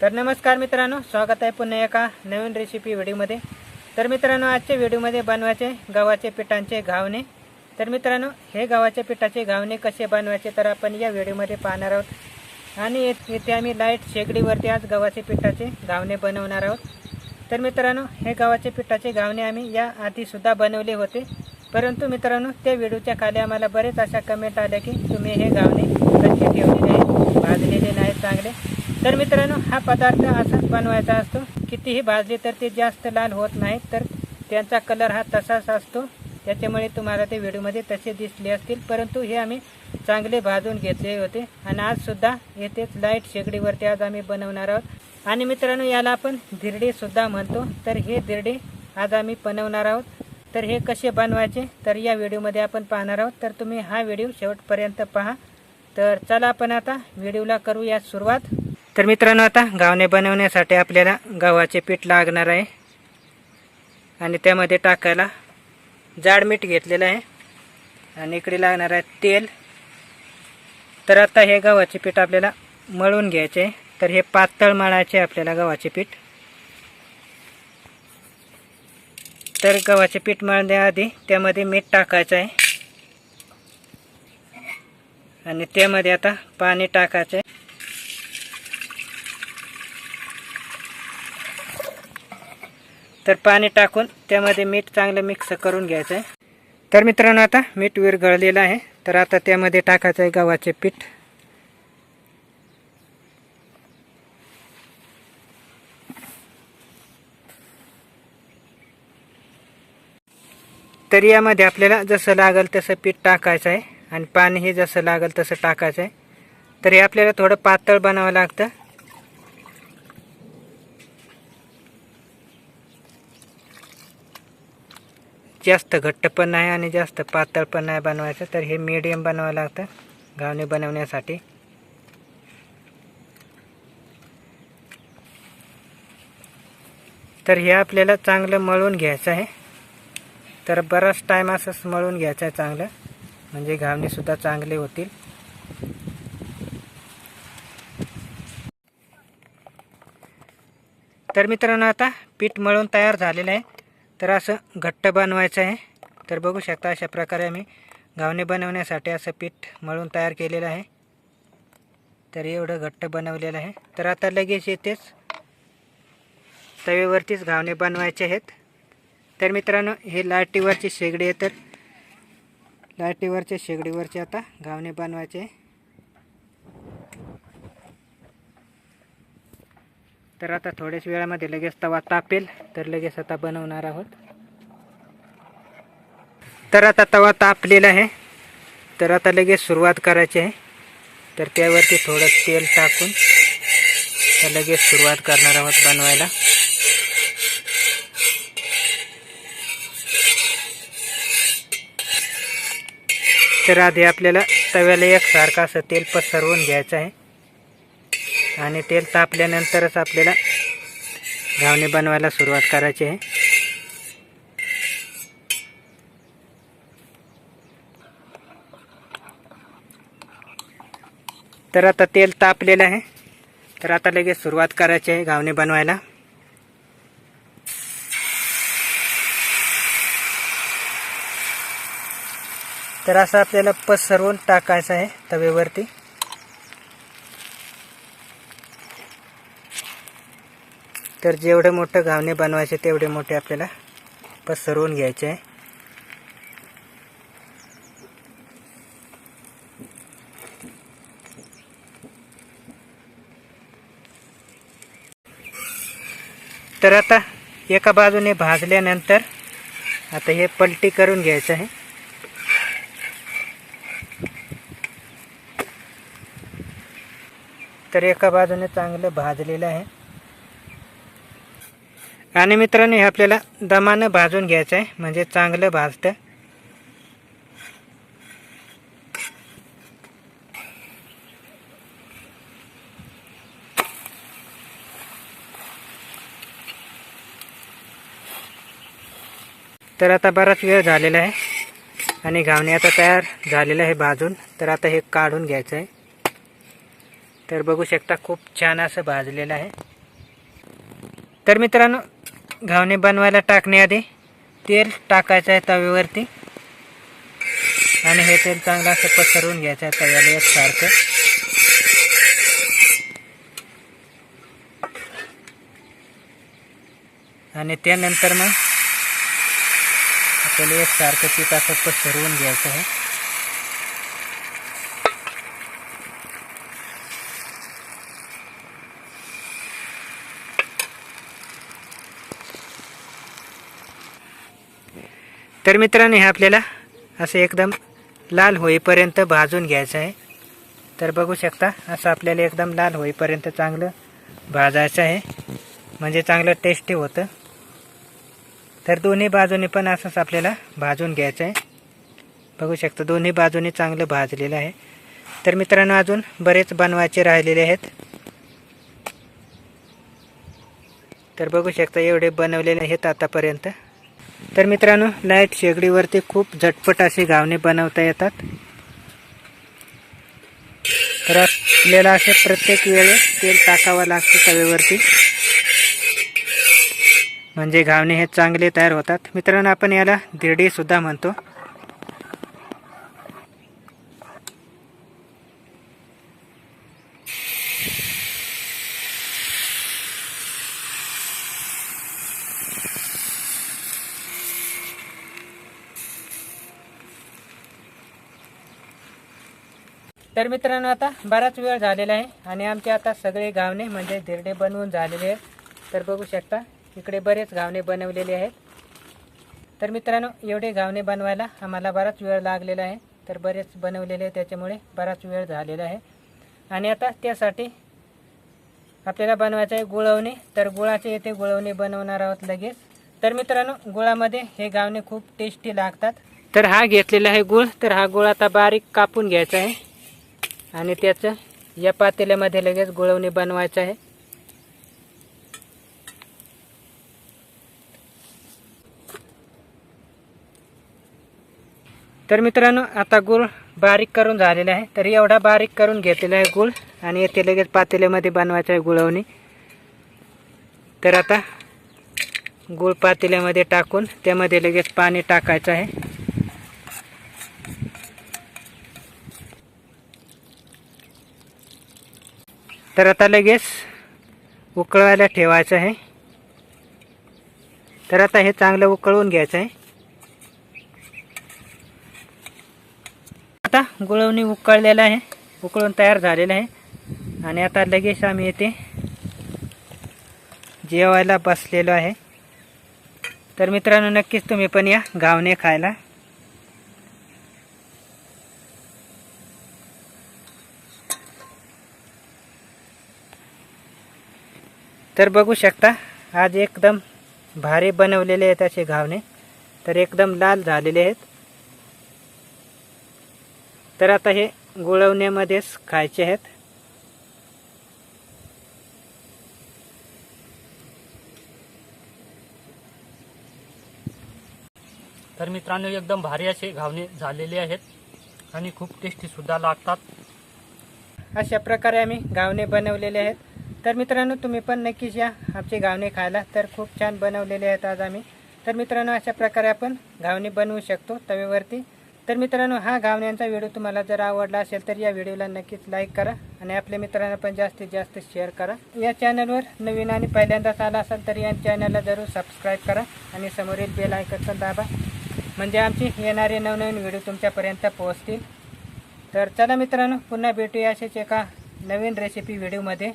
तर नमस्कार मित्रांनो स्वागत आहे पुन्हा एका नवीन रेसिपी व्हिडिओमध्ये तर मित्रांनो आजच्या व्हिडिओमध्ये बनवायचे गव्हाचे पिठांचे घावणे. तर मित्रांनो हे गव्हाच्या पिठाचे घावणे कसे बनवायचे तर आपण या व्हिडिओमध्ये पाहणार आहोत. आणि येथे आम्ही लाइट शेगडीवरती आज गव्हाचे पिठाचे घावणे बनवणार आहोत. तर मित्रांनो हे गव्हाचे पिठाचे घावणे आम्ही या आधीसुद्धा बनवले होते. परंतु मित्रांनो त्या व्हिडिओच्या खाली आम्हाला बरेच अशा कमेंट आल्या की तुम्ही हे घावणे कच्चे ठेवलेले आहेत भाजलेले नाहीत चांगले. तर मित्रांनो हा पदार्थ असाच बनवायचा असतो. कितीही भाजले तर ते जास्त लाल होत नाहीत तर त्यांचा कलर हा तसाच असतो. त्याच्यामुळे तुम्हाला ते व्हिडिओमध्ये तसे दिसले असतील. परंतु हे आम्ही चांगले भाजून घेतले होते. आणि आजसुद्धा येथेच लाइट शेगडीवरती आज आम्ही बनवणार आहोत. आणि मित्रांनो याला आपण धिरडे सुद्धा म्हणतो. तर हे धिरडे आज आम्ही बनवणार आहोत. तर हे कसे बनवायचे? तर या व्हिडिओमध्ये आपण पाहणार आहोत. तर तुम्ही हा व्हिडिओ शेवटपर्यंत पहा. तर चला आपण आता व्हिडिओला करूया सुरुवात. तर मित्रांनो आता गावणे बनवण्यासाठी आपल्याला गव्हाचे पीठ लागणार आहे. आणि त्यामध्ये टाकायला जाड मीठ घेतलेलं आहे. आणि इकडे लागणार आहे तेल. तर आता हे गव्हाचे पीठ आपल्याला मळून घ्यायचे आहे. तर हे पातळ मळायचे आहे आपल्याला गव्हाचे पीठ. तर गव्हाचे पीठ मळण्याआधी त्यामध्ये मीठ टाकायचं आहे. आणि त्यामध्ये आता पाणी टाकायचं आहे. तर पाणी टाकून त्यामध्ये मीठ चांगलं मिक्स करून घ्यायचं आहे तर मित्रांनो आता मीठ विरघळलेलं आहे. तर आता त्यामध्ये टाकायचं आहे गव्हाचे पीठ. तर यामध्ये आपल्याला जसं लागेल तसं पीठ टाकायचं आहे आणि पाणीही जसं लागेल तसं टाकायचं आहे तर हे आपल्याला थोडं पातळ बनावं लागतं. जास्त घट्ट पण नाही आणि जास्त पातळ पण नाही बनवायचं तर हे मीडियम बनवावं लागतं घावणे बनवण्यासाठी. तर हे आपल्याला चांगलं मळून घ्यायचं आहे. तर बराच टाईम असंच मळून घ्यायचं आहे चांगलं. म्हणजे घावणेसुद्धा चांगले होतील. तर मित्रांनो आता पीठ मळून तयार झालेलं आहे. तर असं घट्ट बनवायचं आहे. तर बघू शकता अशा प्रकारे आम्ही घावणे बनवण्यासाठी असं पीठ मळून तयार केलेलं आहे. तर एवढं घट्ट बनवलेलं आहे. तर आता लगेच येतेच तवेवरतीच घावणे बनवायचे आहेत. तर मित्रांनो हे लाटीवरची शेगडी आहे तर लाटीवरच्या शेगडीवरचे आता घावणे बनवायचे. तर आता थोड्याच वेळामध्ये लगेच तवा तापेल तर लगेच आता बनवणार आहोत. तर आता तवा तापलेला आहे. तर आता लगेच सुरुवात करायची आहे. तर त्यावरती थोडं तेल टाकून तर लगेच सुरुवात करणार आहोत बनवायला. तर आधी आपल्याला तव्याला एकसारखं असं तेल पसरवून घ्यायचं आहे. आणि तेल तापल्यानंतरच आपल्याला घावणे बनवायला सुरुवात करायची आहे. तर आता तेल तापलेलं आहे. तर आता लगेच सुरुवात करायची आहे घावणे बनवायला. तर असं आपल्याला पसरवून टाकायचं आहे तवेवरती तर जेवढे मोठं घावणे बनवायचे तेवढे मोठे आपल्याला पसरवून घ्यायचे आहे. तर आता एका बाजूने भाजल्यानंतर आता हे पलटी करून घ्यायचं आहे. तर एका बाजूने चांगलं भाजलेलं आहे. आणि मित्रांनो हे आपल्याला दमानं भाजून घ्यायचं आहे. म्हणजे चांगलं भाजतं. तर आता बराच वेळ झालेला आहे. आणि घावणे आता तयार झालेलं आहे भाजून. तर आता हे काढून घ्यायचं आहे. तर बघू शकता खूप छान असं भाजलेलं आहे. तर मित्रांनो घावणे बनवायला टाकण्याआधी तेल टाकायचं आहे तव्यावरती. आणि हे तेल चांगलं असं पसरवून घ्यायचं आहे तव्याला एकसारखं आणि त्यानंतर मग आपल्याला एकसारखं पीठ असं पसरवून घ्यायचं आहे. तर मित्रांनो हे आपल्याला असं एकदम लाल होईपर्यंत भाजून घ्यायचं आहे. तर बघू शकता असं आपल्याला एकदम लाल होईपर्यंत चांगलं भाजायचं आहे. म्हणजे चांगलं टेस्टी होतं. तर दोन्ही बाजूने पण असंच आपल्याला भाजून घ्यायचं आहे. बघू शकता दोन्ही बाजूनी चांगलं भाजलेलं आहे. तर मित्रांनो अजून बरेच बनवायचे राहिलेले आहेत. तर बघू शकता एवढे बनवलेले आहेत आतापर्यंत. तर मित्रांनो लाइट शेगडीवरती खूप झटपट असे घावणे बनवता येतात. तर आपल्याला असे प्रत्येक वेळेस तेल टाकावं लागतं तव्यावरती. म्हणजे घावणे हे चांगले तयार होतात. मित्रांनो आपण याला धिरडी सुद्धा म्हणतो. तर मित्रांनो आता बराच वेळ झालेला आहे आणि आमचे आता सगळे घावणे म्हणजे धिरडे बनवून झालेले आहेत. तर बघू शकता इकडे बरेच घावणे बनवलेले आहेत. तर मित्रांनो एवढे घावणे बनवायला आम्हाला बराच वेळ लागलेला आहे. तर बरेच बनवलेले आहे त्याच्यामुळे बराच वेळ झालेला आहे. आणि आता त्यासाठी आपल्याला बनवायचं आहे गुळवणे. तर गुळाचे येथे गुळवणे बनवणार आहोत लगेच. तर मित्रांनो गुळामध्ये हे गावणे खूप टेस्टी लागतात. तर हा घेतलेला आहे गुळ. तर हा गुळ आता बारीक कापून घ्यायचा आहे. आणि त्याचं या पातेल्यामध्ये लगेच गुळवणी बनवायचं आहे. तर मित्रांनो आता गुळ बारीक करून झालेला आहे. तर एवढा बारीक करून घेतलेला आहे गुळ आणि येथे लगेच पातेल्यामध्ये बनवायचं आहे गुळवणी. तर आता गुळ पातेल्यामध्ये टाकून त्यामध्ये लगेच पाणी टाकायचं आहे. तर आता लगेच उकळवायला ठेवायचं आहे. तर आता हे चांगलं उकळवून घ्यायचं आहे. आता गुळवणी उकळलेलं आहे. उकळून तयार झालेलं आहे. आणि आता लगेच आम्ही येथे जेवायला बसलेलो आहे. तर मित्रांनो नक्कीच तुम्ही पण या गावणे खायला. तर बघू शकता आज एकदम भारी बनवलेले आहेत असे घावणे. तर एकदम लाल झालेले आहेत. तर आता हे गुळवण्यामध्येच खायचे आहेत. तर मित्रांनो एकदम भारी असे घावणे झालेले आहेत आणि खूप टेस्टी सुद्धा लागतात. अशा प्रकारे आम्ही गावणे बनवलेले आहेत. तर मित्रांनो तुम्ही पण नक्कीच या. आमचे घावणे खायला तर खूप छान बनवलेले आहेत आज आम्ही. तर मित्रांनो अशा प्रकारे आपण घावणे बनवू शकतो तवेवरती तर मित्रांनो हा घावण्यांचा व्हिडिओ तुम्हाला जर आवडला असेल तर या व्हिडिओला नक्कीच लाईक करा आणि आपल्या मित्रांना पण जास्तीत जास्त शेअर करा. या चॅनलवर नवीन आणि पहिल्यांदाच आला असाल तर या चॅनलला जरूर सबस्क्राईब करा आणि समोरील बेल आयकन दाबा. म्हणजे आमचे येणारे नवनवीन व्हिडिओ तुमच्यापर्यंत पोहोचतील. तर चला मित्रांनो पुन्हा भेटूया असेच एका नवीन रेसिपी व्हिडिओमध्ये